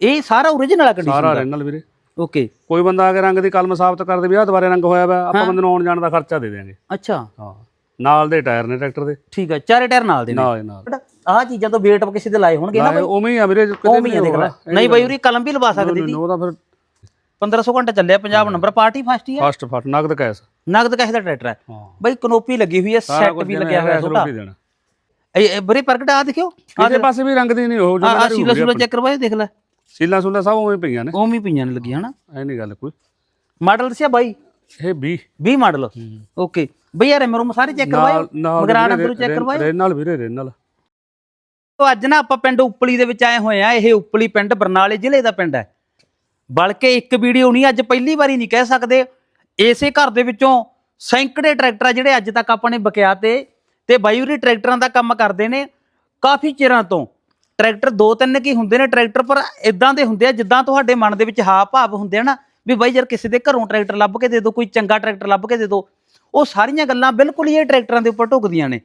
ਇਹ ਸਾਰਾ ਓਰੀਜਨਲ ਆ ਕੰਡੀਸ਼ਨ ਸਾਰਾ ਰੈਨਲ ਵੀਰੇ। ਓਕੇ ਕੋਈ ਬੰਦਾ ਆ ਕੇ ਰੰਗ ਦੀ ਕਲਮ ਸਾਬਤ ਕਰ ਦੇ ਵੀ ਆਹ ਦੁਬਾਰੇ ਰੰਗ ਹੋਇਆ ਵਾ ਆਪਾਂ ਬੰਦੇ ਨੂੰ ਆਉਣ ਜਾਣ ਦਾ ਖਰਚਾ ਦੇ ਦੇਾਂਗੇ ਅੱਛਾ। ਹਾਂ। ਨਾਲ ਦੇ ਟਾਇਰ ਨੇ ਟਰੈਕਟਰ ਦੇ। ਠੀਕ ਹੈ ਚਾਰੇ ਟਾਇਰ ਨਾਲ ਦੇ ਨੇ। ਨਾਲ ਨਾਲ ਆਹ ਚੀਜ਼ਾਂ ਤੋਂ ਵੇਟ ਕਿਸੇ ਦੇ ਲਾਏ ਹੋਣਗੇ ਨਾ ਲਾਏ ਉਵੇਂ ਹੀ ਆ ਵੀਰੇ ਕਿਤੇ ਉਹ ਵੀ ਆ ਦੇਖ ਲੈ। ਨਹੀਂ ਬਾਈ ਉਰੀ ਕਲਮ ਵੀ ਲਵਾ ਸਕਦੀ ਸੀ ਉਹਦਾ ਫਿਰ 1500 ਘੰਟਾ ਚੱਲਿਆ ਪੰਜਾਬ ਨੰਬਰ ਪਾਰਟੀ ਫਸਟ ਹੀ ਹੈ ਫਸਟ ਫਟ ਨਗਦ ਕੈਸ। ਨਗਦ ਕਹੇ ਦਾ ਟਰੈਕਟਰ ਹੈ। ਹਾਂ। ਬਾਈ ਕਨੋਪੀ ਲੱਗੀ ਹੋਈ ਹੈ ਸੈੱਟ ਵੀ ਲੱਗਿਆ ਹੋਇਆ ਛੋਟਾ। ਇਹ ਬਰੇ ਪ੍ਰਗਟ ਆ ਦੇਖਿਓ। ਕਿਸੇ ਪਾਸੇ ਵੀ ਰੰਗ ਦੀ ਨਹੀਂ ਉਹ ਆ ਜੋ ਸੀਲਾ ਸੂਲਾ ਚੈੱਕ ਕਰਵਾਏ ਦੇਖ ਲੈ। ਸੀਲਾ ਸੁਲਾ ਸਭ ਉਵੇਂ ਪਈਆਂ ਨੇ। ਉਵੇਂ ਹੀ ਪਈਆਂ ਨੇ ਲੱਗੀਆਂ ਹਨਾ? ਐ ਨਹੀਂ ਗੱਲ ਕੋਈ। ਮਾਡਲ ਦੱਸਿਆ ਬਾਈ? ਇਹ 20 20 ਮਾਡਲ? ਓਕੇ। ਬਈ ਯਾਰ ਮੇਰੇ ਸਾਰੇ ਚੈੱਕ ਕਰਵਾਏ। ਨਾਲ ਮਗਰਾੜ ਅੰਦਰੋਂ ਚੈੱਕ ਕਰਵਾਏ। ਰੇਨਲ ਵੀਰੇ ਰੇਨਲ। ਤੋ ਅੱਜ ਨਾ ਆਪਾਂ ਪਿੰਡ ਉਪਲੀ ਦੇ ਵਿੱਚ ਆਏ ਹੋਏ ਆ। ਇਹ ਉਪਲੀ ਪਿੰਡ ਬਰਨਾਲੇ ਜ਼ਿਲ੍ਹੇ ਦਾ ਪਿੰਡ ਹੈ। ਬਲਕਿ ਇੱਕ ਵੀਡੀਓ ਨਹੀਂ ਅੱਜ ਪਹਿਲੀ ਵਾਰੀ ਨਹੀਂ ਕਹਿ ਸਕਦੇ। ਇਸੇ ਘਰ ਦੇ ਵਿੱਚੋਂ ਸੈਂਕੜੇ ਟਰੈਕਟਰ ਆ ਜਿਹੜੇ ਅੱਜ ਤੱਕ ਆਪਾਂ ਨੇ ਬਕਿਆ ਤੇ। ਤੇ ਬਾਈੂਰੀ ਟਰੈਕਟਰਾਂ ਦਾ ਕੰਮ ਕਰਦੇ ਨੇ ਕਾਫੀ ਚਿਰਾਂ ਤੋਂ। ਟਰੈਕਟਰ ਦੋ ਤਿੰਨ ਕੀ ਹੁੰਦੇ ਨੇ ਟਰੈਕਟਰ, ਪਰ ਇਦਾਂ ਦੇ ਹੁੰਦੇ ਆ, ਜਿੱਦਾਂ ਤੁਹਾਡੇ ਮਨ ਦੇ ਵਿੱਚ ਹਾ ਭਾਵ ਹੁੰਦੇ ਆ ਨਾ, ਵੀ ਬਾਈ ਯਾਰ ਕਿਸੇ ਦੇ ਘਰੋਂ ਟਰੈਕਟਰ ਲੱਭ ਕੇ ਦੇ ਦਿਓ ਕੋਈ ਚੰਗਾ ਟਰੈਕਟਰ ਲੱਭ ਕੇ ਦੇ ਦਿਓ ਉਹ ਸਾਰੀਆਂ ਗੱਲਾਂ ਬਿਲਕੁਲ ਹੀ ਇਹ ਟਰੈਕਟਰਾਂ ਦੇ ਉੱਪਰ ਢੁਕਦੀਆਂ ਨੇ।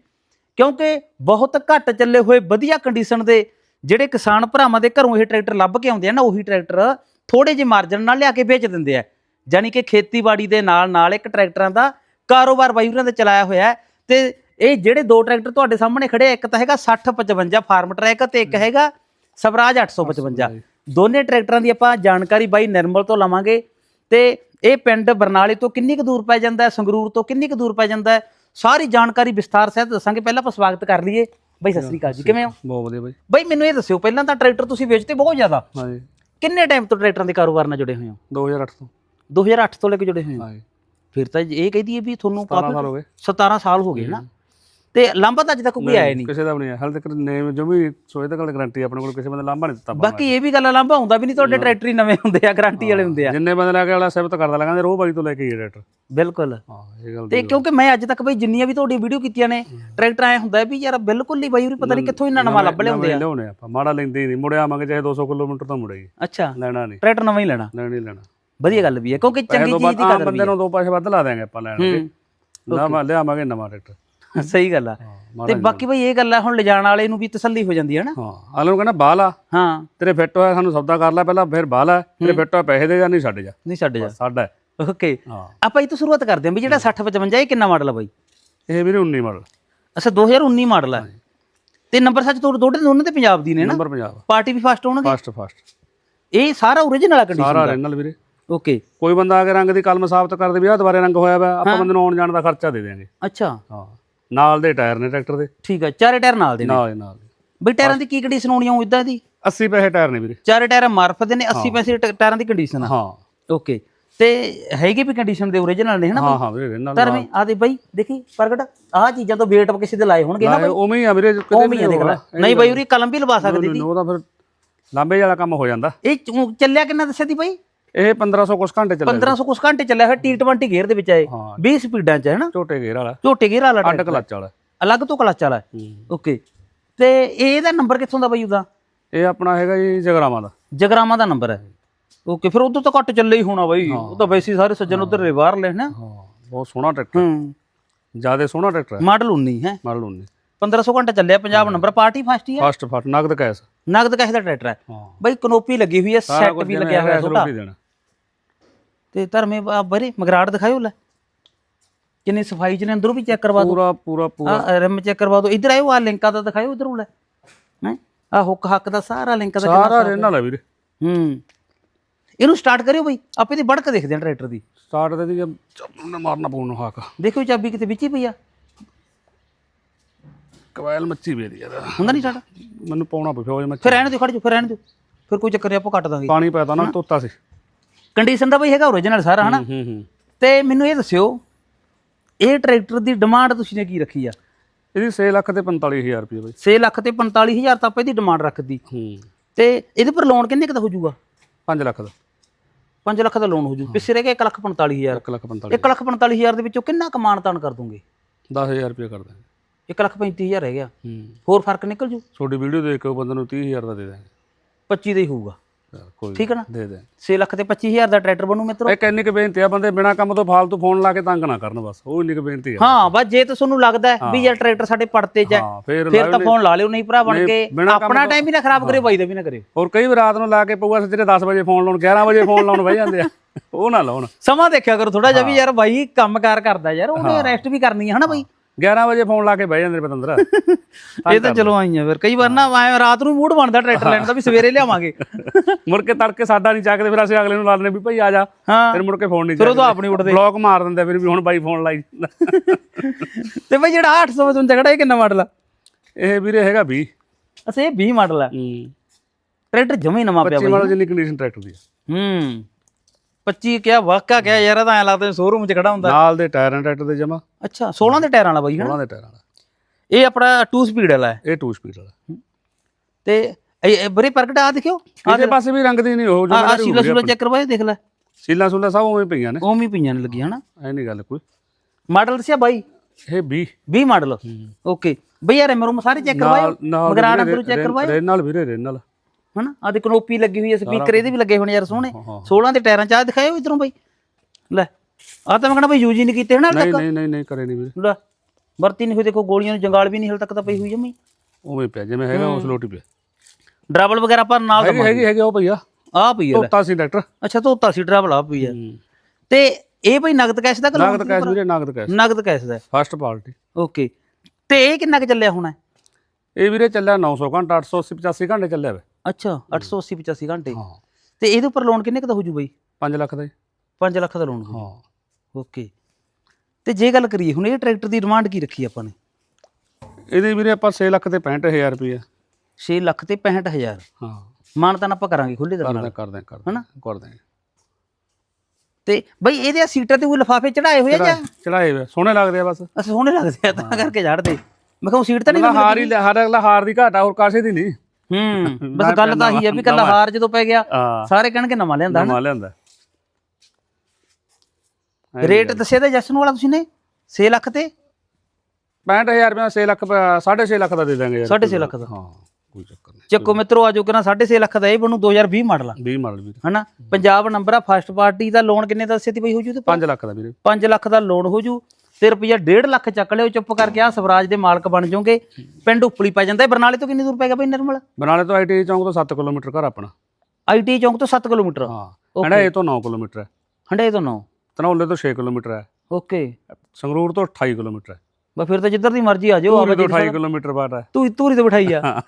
ਕਿਉਂਕਿ ਬਹੁਤ ਘੱਟ ਚੱਲੇ ਹੋਏ ਵਧੀਆ ਕੰਡੀਸ਼ਨ ਦੇ ਜਿਹੜੇ ਕਿਸਾਨ ਭਰਾਵਾਂ ਦੇ ਘਰੋਂ ਇਹ ਟਰੈਕਟਰ ਲੱਭ ਕੇ ਆਉਂਦੇ ਆ ਨਾ, ਉਹੀ ਟਰੈਕਟਰ ਥੋੜੇ ਜਿਹੇ ਮਾਰਜਨ ਨਾਲ ਲਿਆ ਕੇ ਵੇਚ ਦਿੰਦੇ ਆ। ਯਾਨੀ ਕਿ ਖੇਤੀਬਾੜੀ ਦੇ ਨਾਲ ਨਾਲ ਇੱਕ ਟਰੈਕਟਰਾਂ ਦਾ ਕਾਰੋਬਾਰ ਬਾਈ ਉਹਨਾਂ ਦੇ ਚਲਾਇਆ ਹੋਇਆ ਹੈ ਤੇ ਇਹ ਜਿਹੜੇ ਦੋ ਟਰੈਕਟਰ ਤੁਹਾਡੇ ਸਾਹਮਣੇ ਖੜੇ ਆ ਇੱਕ ਤਾਂ ਹੈਗਾ 6055 ਫਾਰਮ ਟਰੈਕ ਤੇ ਇੱਕ ਹੈਗਾ ਸਵਰਾਜ 855 ਦੋਨੇ ਟਰੈਕਟਰਾਂ ਦੀ ਆਪਾਂ ਜਾਣਕਾਰੀ ਬਾਈ ਨਿਰਮਲ ਤੋਂ ਲਵਾਂਗੇ। ਤੇ ਇਹ ਪਿੰਡ ਬਰਨਾਲੇ ਤੋਂ ਕਿੰਨੀ ਕੁ ਦੂਰ ਪੈ ਜਾਂਦਾ ਹੈ? ਸੰਗਰੂਰ ਤੋਂ ਕਿੰਨੀ ਕੁ ਦੂਰ ਪੈ ਜਾਂਦਾ ਹੈ? ਸਾਰੀ ਜਾਣਕਾਰੀ ਵਿਸਥਾਰ ਸਹਿਤ ਦੱਸਾਂਗੇ। ਪਹਿਲਾਂ ਆਪਾਂ ਸਵਾਗਤ ਕਰ ਲਈਏ। ਬਾਈ ਸਤਿ ਸ੍ਰੀ ਅਕਾਲ ਜੀ। ਕਿਵੇਂ ਹੋ? ਬਹੁਤ ਵਧੀਆ ਬਾਈ। ਬਾਈ ਮੈਨੂੰ ਇਹ ਦੱਸਿਓ ਪਹਿਲਾਂ ਤਾਂ ਟਰੈਕਟਰ ਤੁਸੀਂ ਵੇਚਦੇ ਬਹੁਤ ਜ਼ਿਆਦਾ। ਹਾਂਜੀ। ਕਿੰਨੇ ਟਾਈਮ ਤੋਂ ਟਰੈਕਟਰਾਂ ਦੇ ਕਾਰੋਬਾਰ ਨਾਲ ਜੁੜੇ ਹੋਏ ਹੋ? 2008 ਤੋਂ। 2008 ਤੋਂ ਲੈ ਕੇ ਜੁੜੇ ਹੋਏ ਹੋ? ਹਾਂਜੀ। ਫਿਰ ਤਾਂ ਇਹ ਕਹਿ ਦਈਏ ਵੀ ਤੁਹਾਨੂੰ 17 ਸਾਲ ਹੋ ਗਏ। 17 ਸਾਲ ਹੋ ਗਏ ਨਾ। ਤੇ ਲਾਂਭਾ ਤਾਂ ਅੱਜ ਤੱਕ ਕੋਈ ਆਇਆ ਨਹੀਂ ਕਿਸੇ ਦਾ ਵੀ ਨਹੀਂ ਹਾਲੇ ਤੱਕ ਨੇਮ ਜੋ ਵੀ ਸੋਏ ਤੱਕ ਗਾਰੰਟੀ ਆਪਣੇ ਕੋਲ ਕਿਸੇ ਬੰਦੇ ਲਾਂਭਾ ਨਹੀਂ ਦਿੱਤਾ ਬਾਕੀ ਇਹ ਵੀ ਗੱਲ ਲਾਂਭਾ ਹੁੰਦਾ ਵੀ ਨਹੀਂ ਤੁਹਾਡੇ ਟਰੈਕਟਰ ਹੀ ਨਵੇਂ ਹੁੰਦੇ ਆ ਗਾਰੰਟੀ ਵਾਲੇ ਹੁੰਦੇ ਆ। ਜਿੰਨੇ ਬੰਦੇ ਲੈ ਕੇ ਵਾਲਾ ਸਿਫਤ ਕਰਦਾ ਲਗਾਂਦੇ ਰੋਹ ਬਾਈ ਤੋਂ ਲੈ ਕੇ ਹੀ ਟਰੈਕਟਰ। ਬਿਲਕੁਲ। ਹਾਂ ਇਹ ਗੱਲ ਤੇ ਕਿਉਂਕਿ ਮੈਂ ਅੱਜ ਤੱਕ ਬਈ ਜਿੰਨੀਆਂ ਵੀ ਤੁਹਾਡੀ ਵੀਡੀਓ ਕੀਤੀਆਂ ਨੇ ਟਰੈਕਟਰ ਐ ਹੁੰਦਾ ਵੀ ਯਾਰ ਬਿਲਕੁਲ ਹੀ ਬਈ ਉਰੀ ਪਤਾ ਨਹੀਂ ਕਿੱਥੋਂ ਇਹਨਾਂ ਨਵਾਂ ਲੱਭ ਲਿਆਉਂਦੇ ਆ। ਲਿਆਉਣੇ ਆਪਾਂ ਮਾੜਾ ਲੈਂਦੇ ਹੀ ਨਹੀਂ। ਮੁੜਿਆ ਆਵਾਂਗੇ ਚਾਹੇ 200 ਕਿਲੋਮੀਟਰ ਤੋਂ ਮੁੜੇਗੀ ਅੱਛਾ। ਲੈਣਾ ਨਹੀਂ। ਟਰੈਕਟਰ ਨਵਾਂ ਹੀ ਲੈਣਾ। ਲੈਣਾ ਨਹੀਂ ਲੈਣਾ। ਵਧੀਆ ਗੱਲ ਵੀ ਹੈ ਕਿਉਂਕਿ ਚੰਗੀ ਚੀਜ਼ ਦੀ ਕਦਰ ਵੀ ਬੰਦੇ ਨੂੰ ਦੋ ਪੈਸੇ ਵੱਧ ਲਾ ਦੇਾਂਗੇ ਆਪਾਂ ਲੈਣ ਦੇ ਹੂੰ। ਨਾ ਮੈਂ ਲਿਆਵਾਂਗੇ ਨਵਾਂ ਟਰੈਕਟਰ। ਹੈ ਸਹੀ ਗੱਲ ਆ। ਤੇ ਬਾਕੀ ਬਈ ਇਹ ਗੱਲ ਆ ਹੁਣ ਲਿਜਾਣ ਵਾਲੇ ਨੂੰ ਵੀ ਤਸੱਲੀ ਹੋ ਜਾਂਦੀ ਹੈ ਨਾ। ਹਾਂ ਆਲੇ ਨੂੰ ਕਹਿੰਦਾ ਬਾਲ ਆ ਹਾਂ। ਤੇਰੇ ਫਿੱਟ ਹੋਇਆ ਸਾਨੂੰ ਸੌਦਾ ਕਰ ਲੈ ਪਹਿਲਾਂ ਫਿਰ ਬਾਲ ਆ ਤੇਰੇ ਫਿੱਟ ਹੋਇਆ ਪੈਸੇ ਦੇ ਜਾਂ ਨਹੀਂ ਛੱਡ ਜਾ। ਨਹੀਂ ਛੱਡ ਜਾ। ਸਾਡਾ। ਓਕੇ। ਆਪਾਂ ਇਹ ਤੋਂ ਸ਼ੁਰੂਆਤ ਕਰਦੇ ਹਾਂ ਵੀ ਜਿਹੜਾ 60 55 ਇਹ ਕਿੰਨਾ ਮਾਡਲ ਆ ਬਾਈ? ਇਹ ਵੀਰੇ 19 ਮਾਡਲ ਅੱਛਾ 2019 ਮਾਡਲ ਆ। ਤੇ ਨੰਬਰ ਸੱਚ ਤੁਹਾਡੇ ਦੋੜੇ ਦੋਨੇ ਤੇ ਪੰਜਾਬ ਦੀ ਨੇ ਨਾ? ਨੰਬਰ ਪੰਜਾਬ। ਪਾਰਟੀ ਵੀ ਫਾਸਟ ਹੋਣਗੇ ਫਸਟ ਫਸਟ ਇਹ ਸਾਰਾ ਓਰੀਜਨਲ ਆ ਕੰਡੀਸ਼ਨ ਸਾਰਾ ਰੈਨਲ ਵੀਰੇ। ਓਕੇ। ਕੋਈ ਬੰਦਾ ਆ ਕੇ ਰੰਗ ਦੀ ਕਲਮ ਸਾਬਤ ਕਰ ਦੇ ਵੀ ਆਹ ਦੁਬਾਰੇ ਰੰਗ ਹੋਇਆ ਵਾ ਆਪਾਂ ਬੰਦੇ ਨੂੰ ਆਉਣ ਜਾਣ ਦਾ ਖਰਚਾ ਦੇ ਦੇਾਂਗੇ ਅੱਛਾ। ਹਾਂ। ਨਾਲ ਦੇ ਟਾਇਰ ਨੇ ਟਰੈਕਟਰ ਦੇ। ਠੀਕ ਆ ਚਾਰੇ ਟਾਇਰ ਨਾਲ ਦੇ ਨੇ? ਨਾਲ ਦੇ ਨਾਲ ਦੇ। ਬਈ ਟਾਇਰਾਂ ਦੀ ਕੀ ਕੰਡੀਸ਼ਨ ਹੋਣੀ ਆ ਇਦਾਂ ਦੀ? 80 ਪੈਸੇ ਟਾਇਰ ਨੇ ਵੀਰੇ। ਚਾਰੇ ਟਾਇਰ ਮਾਰਫ ਦੇ ਨੇ 80 ਪੈਸੇ ਟ- ਟਾਇਰਾਂ ਦੀ ਕੰਡੀਸ਼ਨ ਆ। ਹਾਂ। ਓਕੇ। ਤੇ ਹੈਗੇ ਵੀ ਕੰਡੀਸ਼ਨ ਦੇ ਓਰੀਜਨਲ ਨੇ ਹਨਾ ਹਾਂ ਹਾਂ ਵੀਰੇ ਰੈਨਲ ਧਰਮੇ ਆ ਦੇ ਬਾਈ ਦੇਖੀ ਪ੍ਰਗਟ ਆਹ ਚੀਜ਼ਾਂ ਤੋਂ ਵੇਟ ਕਿਸੇ ਦੇ ਲਾਏ ਹੋਣਗੇ ਨਾ ਲਾਏ ਉਵੇਂ ਹੀ ਆ ਵੀਰੇ ਕਿਤੇ ਉਹ ਵੀ ਆ ਦੇਖ ਲੈ। ਨਹੀਂ ਬਾਈ ਉਰੀ ਕਲਮ ਵੀ ਲਵਾ ਸਕਦੀ ਸੀ ਉਹਦਾ ਫਿਰ ਲਾਂਬੇ ਵਾਲਾ ਕੰਮ ਹੋ ਜਾਂਦਾ। ਇਹ ਚ- ਚੱਲਿਆ ਕਿੰਨਾ ਦੱਸਿਆ ਦੀ ਬਾਈ? ਇਹ 1500 ਕੁਛ ਘੰਟੇ ਚੱਲੇ 1500 ਕੁਸ ਘੰਟੇ ਚੱਲਿਆ ਹੋਇਆ T20 ਗੇਅਰ ਦੇ ਵਿੱਚ ਆਏ। ਹਾਂ। 20 ਸਪੀਡਾਂ ਚ ਹੈ ਨਾ? ਝੋਟੇ ਗੇਅਰ ਵਾਲਾ। ਝੋਟੇ ਗੇਅਰ ਵਾਲਾ ਅੱਡ ਕਲੱਚ ਵਾਲਾ। ਅਲੱਗ ਤੋਂ ਕਲਚ ਵਾਲਾ। ਹੂੰ। ਓਕੇ ਤੇ ਇਹਦਾ ਨੰਬਰ ਕਿੱਥੋਂ ਦਾ ਬਾਈ ਉਹਦਾ? ਇਹ ਆਪਣਾ ਹੈਗਾ ਜੀ ਜਗਰਾਵਾਂ ਦਾ। ਜਗਰਾਮਾ ਦਾ ਨੰਬਰ ਹੈ ਓਕੇ ਫਿਰ ਉਦੋਂ ਤਾਂ ਘੱਟ ਚੱਲੇ ਹੀ ਹੋਣਾ ਬਾਈ। ਉਹ ਤਾਂ ਵੈਸੇ ਹੀ ਸਾਰੇ ਸੱਜਣ ਉਧਰ ਬਾਹਰ ਲੈ ਨਾ ਹਾਂ ਬਹੁਤ ਸੋਹਣਾ ਟਰੈਕਟਰ ਹੂੰ। ਜ਼ਿਆਦਾ ਸੋਹਣਾ ਟਰੈਕਟਰ ਹੈ। ਮਾਡਲ 19 ਹੈ? ਮਾਡਲ 19 1500 ਘੰਟਾ ਚੱਲਿਆ ਪੰਜਾਬ ਨੰਬਰ ਪਾਰਟੀ ਫਸਟ ਹੀ ਹੈ? ਫਸਟ ਫਟ ਨਗਦ ਕੈਸ ਨਗਦ ਕਹੇ ਦਾ ਟਰੈਕਟਰ ਹੈ। ਹਾਂ। ਬਾਈ ਕਨੋਪੀ ਲੱਗੀ ਹੋਈ ਹੈ ਸੈੱਟ ਵੀ ਲੱਗਿਆ ਹੋਇਆ ਛੋਟਾ। ਤੇ ਧਰਮੇ ਆ ਬਰੇ ਮਗਰਾੜ ਦਿਖਾਇਓ ਲੈ। ਕਿੰਨੀ ਸਫ਼ਾਈ ਚ ਨੇ ਅੰਦਰੋਂ ਵੀ ਚੈੱਕ ਕਰਵਾ ਦਿਓ। ਪੂਰਾ ਪੂਰਾ ਪੂਰਾ। ਆ ਰਿਮ ਚੈੱਕ ਕਰਵਾ ਦਿਓ। ਇੱਧਰ ਆਇਓ ਆ ਲਿੰਕਾਂ ਦਾ ਦਿਖਾਇਓ ਇਧਰੋਂ ਲੈ। ਹੈ? ਆ ਹੁੱਕ ਹੱਕ ਦਾ ਸਾਰਾ ਲਿੰਕ ਦਾ ਸਾਰਾ ਰੈਨਲ ਹੈ ਵੀਰੇ। ਹੂੰ। ਇਹਨੂੰ ਸਟਾਰਟ ਕਰਿਓ ਬਈ। ਆਪੇ ਦੀ ਬੜਕ ਦੇਖਦੇ ਆ ਟਰੈਕਟਰ ਦੀ। ਸਟਾਰਟ ਦੇ ਦੀ ਚੱਲਣਾ ਮਾਰਨਾ ਪਊ ਨੂੰ ਹਾਕ। ਦੇਖਿਓ ਚਾਬੀ ਕਿਤੇ ਵਿੱਚ ਹੀ ਪਈ ਆ। ਕਵੈਲ ਮੱਛੀ ਵੇਰੀ ਯਾਰ ਹੁੰਦਾ ਨਹੀਂ ਸਾਡਾ? ਮੈਨੂੰ ਪਾਉਣਾ ਮੱਛੀ। ਫਿਰ ਰਹਿਣ ਦਿਓ ਖੜ ਜਾਓ ਫਿਰ ਰਹਿਣ ਦਿਓ। ਫਿਰ ਕੋਈ ਚੱਕਰ ਨਹੀਂ ਆਪਾਂ ਕੱਟ ਦਾਂਗੇ। ਪਾਣੀ ਪਾਇਆ ਨਾ ਤੋਤਾ ਸੀ। ਕੰਡੀਸ਼ਨ ਦਾ ਬਈ ਹੈਗਾ ਓਰੀਜਨਲ ਸਾਰਾ ਹਨਾ? ਹੂੰ ਹੂੰ। ਤੇ ਮੈਨੂੰ ਇਹ ਦੱਸਿਓ ਇਹ ਟਰੈਕਟਰ ਦੀ ਡਿਮਾਂਡ ਤੁਸੀਂ ਨੇ ਕੀ ਰੱਖੀ ਆ? ਇਹਦੀ 6 ਲੱਖ ਤੇ 45000 ਰੁਪਏ ਬਾਈ। 6 ਲੱਖ ਤੇ 45000 ਤਾਂ ਆਪਾਂ ਇਹਦੀ ਡਿਮਾਂਡ ਰੱਖਦੀ। ਹੂੰ। ਤੇ ਇਹਦੇ ਪਰ ਲੋਨ ਕਿੰਨੇ ਕੁ ਦਾ ਹੋ ਜਾਊਗਾ? 5 ਲੱਖ ਦਾ। 5 ਲੱਖ ਦਾ ਲੋਨ ਹੋ ਜੂ ਪਿੱਛੇ ਰਹਿ ਗਿਆ 1 ਲੱਖ 45000 1 ਲੱਖ 45 1 ਲੱਖ 45000 ਦੇ ਵਿੱਚੋਂ ਕਿੰਨਾ ਕਮਾਨ ਤਾਨ ਕਰ ਦੂੰਗੇ? 10000 ਰੁਪਏ ਕਰ ਦਾਂਗੇ। 1 ਲੱਖ 35000 ਰਹਿ ਗਿਆ। ਹੂੰ। ਹੋਰ ਫ਼ਰਕ ਨਿਕਲ ਜੂ ਤੁਹਾਡੀ ਵੀਡੀਓ ਦੇਖ ਕੇ ਉਹ ਬੰਦੇ ਨੂੰ 30000 ਦਾ ਦੇ ਦਾਂਗੇ। 25 ਦਾ ਹੀ ਹੋਊਗਾ। ਠੀਕ ਹੈ ਨਾ? ਦੇ ਦੇ। 6 ਲੱਖ ਤੇ 25000 ਦਾ ਟਰੈਕਟਰ ਬਣੂ ਮਿੱਤਰੋ। ਇੱਕ ਇੰਨੀ ਕੁ ਬੇਨਤੀ ਆ ਬੰਦੇ ਬਿਨਾ ਕੰਮ ਤੋਂ ਫਾਲਤੂ ਫੋਨ ਲਾ ਕੇ ਤੰਗ ਨਾ ਕਰਨ ਬਸ ਉਹ ਇੰਨੀ ਕੁ ਬੇਨਤੀ ਆ। ਹਾਂ ਬਸ ਜੇ ਤਾਂ ਤੁਹਾਨੂੰ ਲੱਗਦਾ ਹੈ ਵੀ ਯਾਰ ਟਰੈਕਟਰ ਸਾਡੇ ਪੜਤੇ ਚ ਹੈ ਫੇਰ ਤਾਂ ਫੋਨ ਲਾ ਲਿਓ ਨਹੀਂ ਭਰਾ ਬਣ ਕੇ। ਕੰਮ ਆਪਣਾ ਟਾਈਮ ਵੀ ਨਾ ਖਰਾਬ ਕਰਿਓ ਬਾਈ ਦਾ ਵੀ ਨਾ ਕਰਿਓ ਹੋਰ ਕਈ ਵਾਰ ਰਾਤ ਨੂੰ ਲਾ ਕੇ ਪਊਗਾ ਸੱਜਰੇ 10 ਵਜੇ ਫੋਨ ਲਾਉਣ 11 ਵਜੇ ਫੋਨ ਲਾਉਣ ਬਹਿ ਜਾਂਦੇ ਆ। ਉਹ ਨਾ ਲਾਉਣ। ਸਮਾਂ ਦੇਖਿਆ ਕਰੋ ਥੋੜਾ ਜਿਹਾ ਵੀ ਯਾਰ ਬਾਈ ਕੰਮਕਾਰ ਕਰਦਾ ਯਾਰ ਉਹਨੇ ਰੈਸਟ ਵੀ ਕਰਨੀ ਹੈ ਹਨਾ ਬਾਈ? 11 ਵਜੇ ਫੋਨ ਲਾ ਕੇ ਬਹਿ ਜਾਂਦੇ ਨੇ ਪਤੰਦਰ। ਇਹ ਤਾਂ ਚਲੋ ਆਈਆਂ ਫਿਰ। ਕਈ ਵਾਰ ਨਾ ਐਂ ਰਾਤ ਨੂੰ ਮੂਡ ਬਣਦਾ ਟਰੈਕਟਰ ਲੈਣ ਦਾ ਵੀ ਸਵੇਰੇ ਲਿਆਵਾਂਗੇ। ਮੁੜ ਕੇ ਤੜਕੇ ਸਾਡਾ ਨਹੀਂ ਚੱਕਦੇ ਫਿਰ ਅਸੀਂ ਅਗਲੇ ਨੂੰ ਲਾ ਦਿੰਦੇ ਵੀ ਭਾਈ ਆ ਜਾ। ਫਿਰ ਮੁੜ ਕੇ ਫੋਨ ਨਹੀਂ ਫਿਰ ਉਹ ਤਾਂ ਆਪ ਨਹੀਂ ਉੱਠਦੇ। ਬਲੌਕ ਮਾਰ ਦਿੰਦੇ ਫਿਰ ਵੀ ਹੁਣ ਬਾਈ ਫੋਨ ਲਾਈ ਤੇ ਬਾਈ ਜਿਹੜਾ 855 ਖੜਾ ਇਹ ਕਿੰਨਾ ਮਾਡਲ ਆ? ਇਹ ਵੀਰੇ ਹੈਗਾ 20 ਅਸੇ ਇਹ 20 ਮਾਡਲ ਆ। ਟਰੈਕਟਰ ਜਮੇ ਨਵਾਂ ਪਿਆ 25 ਬਾਈ। ਮਾਡਲ ਜਿੰਨੀ ਕੰਡੀਸ਼ਨ ਟਰੈਕਟਰ ਦੀ ਆ। ਹੂੰ। 25 ਕਿਹਾ ਵਾਕਾ ਕਿਹਾ ਯਾਰ ਇਹ ਤਾਂ ਐ ਲੱਗਦਾ ਸ਼ੋਰੂਮ 'ਚ ਖੜਾ ਹੁੰਦਾ। ਨਾਲ ਦੇ ਟਾਇਰਾਂ ਟਰੈਕਟਰ ਦੇ ਜਮਾ ਅੱਛਾ 16 ਦੇ ਟਾਇਰਾਂ ਵਾਲਾ ਬਾਈ ਹਨਾ? ਉਹਨਾਂ ਦੇ ਟਾਇਰਾਂ ਵਾਲਾ। ਇਹ ਆਪਣਾ 2 ਸਪੀਡ ਵਾਲਾ ਹੈ। ਇਹ 2 ਸਪੀਡ ਵਾਲਾ। ਤੇ ਇਹ ਬਰੇ ਪ੍ਰਗਟ ਆ ਦੇਖਿਓ। ਇਹਦੇ ਪਾਸੇ ਵੀ ਰੰਗ ਦੀ ਨਹੀਂ ਉਹ ਜੋ ਆ ਸੀਲਾ ਸੂਲਾ ਚੈੱਕ ਕਰਵਾਏ ਦੇਖ ਲੈ। ਸੀਲਾ ਸੁਲਾ ਸਭ ਉਵੇਂ ਪਈਆਂ ਨੇ। ਉਵੇਂ ਹੀ ਪਈਆਂ ਨੇ ਲੱਗੀਆਂ ਹਨਾ? ਐ ਨਹੀਂ ਗੱਲ ਕੋਈ। ਮਾਡਲ ਦੱਸਿਆ ਬਾਈ? ਇਹ 20 20 ਮਾਡਲ। ਓਕੇ ਬਈ ਯਾਰ ਮੇਰੇ ਸਾਰੇ ਚੈੱਕ ਨਾਲ ਮਗਰਾਣਾ ਫਿਰ ਚੈੱਕ ਕਰਵਾਇਓ ਰੇਨ ਨਾਲ ਵੀਰੇ ਰੇਨ ਨਾਲ ਹਨਾ? ਆ ਦੇ ਕਨੋਪੀ ਲੱਗੀ ਹੋਈ ਹੈ ਸਪੀਕਰ ਇਹਦੇ ਵੀ ਲੱਗੇ ਹੋਣੇ ਯਾਰ ਸੋਹਣੇ। 16 ਦੇ ਟਾਇਰਾਂ ਚ ਆ ਦਿਖਾਇਓ ਇਧਰੋਂ ਬਾਈ। ਲੈ ਆ ਤਾਂ ਮੈਂ ਕਹਿੰਦਾ ਬਈ ਯੂਜ਼ ਹੀ ਨਹੀਂ ਕੀਤੇ ਹਨਾ ਤੱਕ। ਨਹੀਂ ਨਹੀਂ ਨਹੀਂ ਕਰੇ ਨਹੀਂ ਵੀਰੇ। ਲੈ ਵਰਤੀ ਨਹੀਂ ਹੋਈ ਦੇਖੋ ਗੋਲੀਆਂ ਨੂੰ ਜੰਗਾਲ ਵੀ ਨਹੀਂ ਹਲ ਤੱਕ ਤਾਂ ਪਈ ਹੋਈ ਜੰਮੀ ਉਵੇਂ ਪਿਆ ਜਿਵੇਂ ਹੈਗਾ ਉਸ ਲੋਟੀ ਪਿਆ। ਡਰਬਲ ਵਗੈਰਾ ਪਰ ਨਾਲ ਹੈਗੀ ਹੈਗੀ ਹੈਗੀ ਉਹ ਭਈਆ ਆ। ਪਈ ਹੈ ਤੋਤਾ ਸੀ ਡਾਕਟਰ। ਅੱਛਾ ਧੋਤਾ ਸੀ ਡਰਬਲ ਆ ਪਈ ਹੈ। ਤੇ ਇਹ ਬਈ ਨਗਦ ਕੈਸ਼ ਦਾ ਕਿ loan ਨਗਦ ਕੈਸ਼ ਵੀਰੇ ਨਗਦ ਕੈਸ਼। ਨਗਦ ਕੈਸ਼ ਦਾ। First party. ਓਕੇ। ਤੇ ਇਹ ਕਿੰਨਾ ਕੁ ਚੱਲਿਆ ਹੋਣਾ? ਇਹ ਵੀਰੇ ਚੱਲਿਆ 900 ਘੰਟਾ 880 85 ਘੰਟੇ ਚੱਲਿਆ ਵੇ। ਅੱਛਾ 880 85 ਘੰਟੇ। ਹਾਂ। ਤੇ ਇਹਦੇ ਉੱਪਰ ਲੋਨ ਕਿੰਨੇ ਕੁ ਦਾ ਹੋ ਜੂ ਬਈ? 5 ਲੱਖ ਦਾ। ਜੀ 5 ਲੱਖ ਦਾ ਲੋਨ ਹੋ। ਓਕੇ। ਤੇ ਜੇ ਗੱਲ ਕਰੀਏ ਹੁਣ ਇਹ ਟਰੈਕਟਰ ਦੀ ਡਿਮਾਂਡ ਕੀ ਰੱਖੀ ਆਪਾਂ ਨੇ? ਇਹਦੇ ਵੀਰੇ ਆਪਾਂ 6 ਲੱਖ ਤੇ 65000 ਰੁਪਏ। 6 ਲੱਖ ਤੇ 65000 ਹਾਂ। ਮਾਨਤਾਨ ਆਪਾਂ ਕਰਾਂਗੇ ਖੁੱਲੇ ਦਰ ਨਾਲ। ਕਰਦੇ ਕਰਦੇ ਹਨਾ? ਕਰਦੇ ਤੇ ਬਈ ਇਹਦੇ ਸੀਟਾਂ ਤੇ ਕੋਈ ਲਿਫਾਫੇ ਚੜਾਏ ਹੋਏ ਆ ਜਾਂ? ਚੜਾਏ ਵੇ ਸੋਹਣੇ ਲੱਗਦੇ ਆ ਬਸ। ਅਸੀਂ ਸੋਹਣੇ ਲੱਗਦੇ ਆ ਤਾਂ ਕਰਕੇ ਝਾੜਦੇ ਮੈਂ ਕਿਹਾ ਸੀਟ ਤਾਂ ਨਹੀਂ ਹਾਰ ਹੀ ਹਰ ਅਗਲਾ ਹਾਰ ਦੀ ਘਾਟਾ ਹੋਰ ਕਾਸੇ ਦੀ ਨਹੀਂ। ਹੂੰ ਬਸ ਗੱਲ ਤਾਂ ਆਹੀ ਹੈ ਵੀ ਕੱਲਾ ਹਾਰ ਜਦੋਂ ਪੈ ਗਿਆ ਹਾਂ। ਸਾਰੇ ਕਹਿਣਗੇ ਨਵਾਂ ਲਿਆਂਦਾ ਨਵਾਂ ਲਿਆਂਦਾ। ਰੇਟ ਦੱਸਿਆ ਤਾਂ ਜਸ਼ਨ ਵਾਲਾ ਤੁਸੀਂ ਨੇ 6 ਲੱਖ ਤੇ? 65000 ਰੁਪਏ 6 ਲੱਖ 6.5 ਲੱਖ ਦਾ ਦੇ ਦਾਂਗੇ ਯਾਰ। 6.5 ਲੱਖ ਦਾ। ਹਾਂ ਕੋਈ ਚੱਕਰ ਨਹੀਂ। ਚੱਕੋ ਮਿੱਤਰੋ ਆਜੋ ਕਰਾਂ 6.5 ਲੱਖ ਦਾ ਇਹ ਬਣੂ 2020 ਮਾਡਲ ਆ। 20 ਮਾਡਲ ਵੀਰੇ। ਹਨਾ? ਪੰਜਾਬ ਨੰਬਰ ਆ ਫਸਟ ਪਾਰਟੀ ਦਾ ਲੋਨ ਕਿੰਨੇ ਦਾ ਦੱਸਿਆ ਤੀ ਬਈ ਹੋ ਜੂ ਤੇ? 5 ਲੱਖ ਦਾ ਵੀਰੇ। 5 ਲੱਖ ਦਾ ਲੋਨ ਹੋ ਜੂ ਤੇ ਰੁਪਈਆ 1.5 ਲੱਖ ਚੱਕ ਲਿਓ ਚੁੱਪ ਕਰਕੇ ਆ ਸਵਰਾਜ ਦੇ ਮਾਲਕ ਬਣ ਜਾਓਗੇ। ਪਿੰਡ ਉਪਲੀ ਪੈ ਜਾਂਦਾ। ਇਹ ਬਰਨਾਲੇ ਤੋਂ ਕਿੰਨੀ ਦੂਰ ਪੈ ਗਿਆ ਬਈ ਨਿਰਮਲ? ਬਨਾਲੇ ਤੋਂ ਆਈਟੀ ਚੌਂਕ ਤੋਂ 7 ਕਿਲੋਮੀਟਰ ਘਰ ਆਪਣਾ। ਆਈਟੀ ਚੌਂਕ ਤੋਂ 7 ਕਿਲੋਮੀਟਰ? ਹਾਂ। ਹੰਡਾ ਇਹ ਤੋਂ 9 ਕਿਲੋਮੀਟਰ ਹੈ। ਹੰਡੇ ਤੋਂ 9 ਤਨੌਲੇ ਤੋਂ 6 ਕਿਲੋਮੀਟਰ ਹੈ। ਓਕੇ। ਸੰਗਰੂਰ ਤੋਂ 28 ਕਿਲੋਮੀਟਰ ਹੈ। ਬਸ ਫਿਰ ਤਾਂ ਜਿੱਧਰ ਦੀ ਮਰਜ਼ੀ ਆ ਜਾਓ ਤੋਂ 28 ਕਿਲੋਮੀਟਰ ਬਾਅਦ ਹੈ। ਤੂੰ ਤੂਰੀ ਤੋਂ ਬਿਠਾਈ ਆ।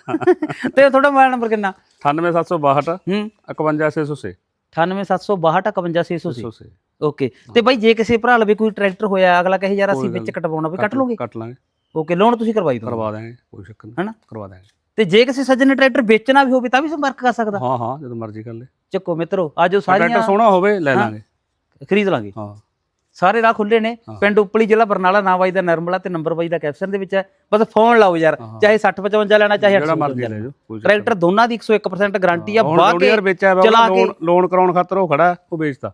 ਤੇ ਤੁਹਾਡਾ ਮੋਬਾਈਲ ਨੰਬਰ ਕਿੰਨਾ? 98762 ਹੂੰ। 51606 98762 51680 600 ਓਕੇ ਤੇ ਬਾਈ ਜੇ ਕਿਸੇ ਭਰਾ ਲਵੇ ਕੋਈ ਟਰੈਕਟਰ ਹੋਇਆ ਅਗਲਾ ਕਹੇ ਯਾਰ ਅਸੀਂ ਵਿੱਚ ਕਟਵਾਉਣਾ ਵੀ ਕੱਟ ਲਓਗੇ? ਕੱਟ ਲਾਂਗੇ। ਓਕੇ ਲੋਨ ਤੁਸੀਂ ਕਰਵਾਈ ਦੋ ਕਰਵਾ ਦਾਂਗੇ ਕੋਈ ਚੱਕਰ ਨਹੀਂ ਹਨਾ? ਕਰਵਾ ਦਾਂਗੇ ਤੇ ਜੇ ਕਿਸੇ ਸੱਜਣ ਨੇ ਟਰੈਕਟਰ ਵੇਚਣਾ ਵੀ ਹੋਵੇ ਤਾਂ ਵੀ ਸੰਪਰਕ ਕਰ ਸਕਦਾ। ਹਾਂ ਹਾਂ ਜਦੋਂ ਮਰਜ਼ੀ ਕਰ ਲੈ। ਚੱਕੋ ਮਿੱਤਰੋ ਆਜੋ ਟਰੈਕਟਰ ਸਾਰੀਆਂ ਸੋਹਣਾ ਹੋਵੇ ਲੈ ਲਾਂਗੇ। ਖਰੀਦ ਲਾਂਗੇ। ਹਾਂ। ਸਾਰੇ ਰਾਹ ਖੁੱਲੇ ਨੇ ਪਿੰਡ ਉਪਲੀ ਜ਼ਿਲ੍ਹਾ ਬਰਨਾਲਾ ਨਾਂ ਬਾਈ ਦਾ ਨਰਮਲਾ ਤੇ ਨੰਬਰ ਬਾਈ ਦਾ ਕੈਪਸ਼ਨ ਦੇ ਵਿੱਚ ਹੈ। ਬਸ ਫੋਨ ਲਾਓ ਯਾਰ ਚਾਹੇ 60 55 ਲੈਣਾ ਚਾਹੇ ਜਿਹੜਾ 800 ਮਰਜ਼ੀ ਲੈ ਜਾਓ ਕੋਈ ਟਰੈਕਟਰ ਦੋਨਾਂ ਦੀ 101% ਗਾਰੰਟੀ ਆ ਬਾਹ ਲੋਨ ਚਲਾ ਕੇ ਕਰਾਉਣ ਖਾਤਰ ਉਹ ਖੜਾ ਉਹ ਵੇਚਦਾ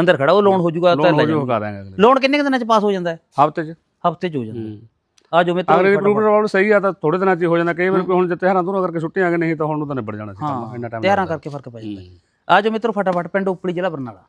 ਅੰਦਰ ਖੜਾ ਉਹ ਲੋਨ ਹੋ। ਜਾਊਗਾ ਤਾਂ ਲੈ ਜੂ ਅਗਲੇ। ਲੋਨ ਕਿੰਨੇ ਦਿਨਾਂ ਚ ਪਾਸ ਹੋ ਜਾਂਦਾ ਹੈ? ਹਫ਼ਤੇ ਚ। ਹਫ਼ਤੇ ਚ ਹੋ ਜਾਂਦਾ ਆਜੋ ਮਿੱਤਰੋ ਅਗਰ ਅਪਰੂਵਡ ਰੌਲ ਸਹੀ ਆ ਤਾਂ ਥੋੜੇ ਦਿਨਾਂ ਚ ਹੀ ਜਾਂਦਾ। ਕਈ ਵਾਰ ਕੋਈ ਹੁਣ ਜਿੱਤੇ ਹਰਾਂ ਤੋਂ ਕਰਕੇ ਛੁੱਟੀਆਂ ਆ ਗਏ ਨਹੀਂ ਤਾਂ ਹੁਣ ਨੂੰ ਤਾਂ ਨਿਬੜ ਜਾਣਾ ਸੀ ਕੰਮ ਇੰਨਾ ਟਾਈਮ ਤਿਆਰਾਂ ਕਰਕੇ ਫ਼ਰਕ ਪੈ ਜਾਂਦਾ। ਆਜੋ ਮਿੱਤਰੋ ਫਟਾਫਟ ਪਿੰਡ ਉਪਲੀ ਜ਼ਿਲ੍ਹਾ ਬਰਨਾਲਾ।